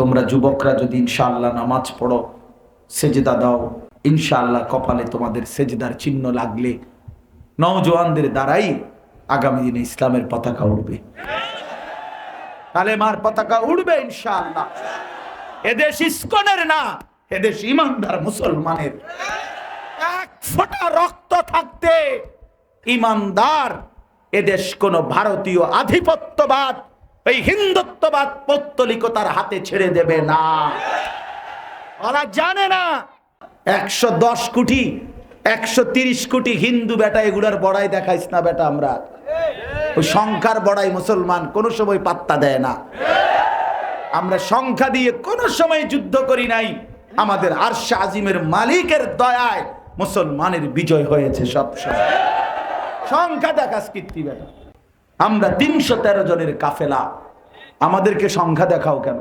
তোমরা যুবকরা যদি ইনশাআল্লাহ নামাজ পড়ো, সেজদা দাও, ইনশাআল্লাহ কপালে তোমাদের সেজদার চিহ্ন লাগলে নওজোয়ানদের দ্বারাই আগামী দিনে ইসলামের পতাকা উঠবে কালেমার পতাকা উড়বে ইনশাআল্লাহ। এদেশ ইস্কনের না, এদেশ ইমানদার মুসলমানের। এক ফোঁটা রক্ত থাকতে ইমানদার, এদেশ কোন ভারতীয় আধিপত্যবাদ এই হিন্দুত্ববাদ পৌত্তলিকতার হাতে ছেড়ে দেবে না। ওরা জানে না। একশো দশ কোটি একশো তিরিশ কোটি হিন্দু বেটা এগুলার বড়াই দেখাইস না বেটা আমরা। ওই সংখ্যার বড়াই মুসলমান কোনো সময় পাত্তা দেয় না। আমরা সংখ্যা দিয়ে কোনো সময় যুদ্ধ করি নাই। আমাদের আরশা আজিমের মালিকের দয়ায় মুসলমানের বিজয় হয়েছে সব সময়। সংখ্যা দেখাস কীর্তি বেটা। আমরা তিনশো তেরো জনের কাফেলা। আমাদেরকে সংখ্যা দেখাও কেন?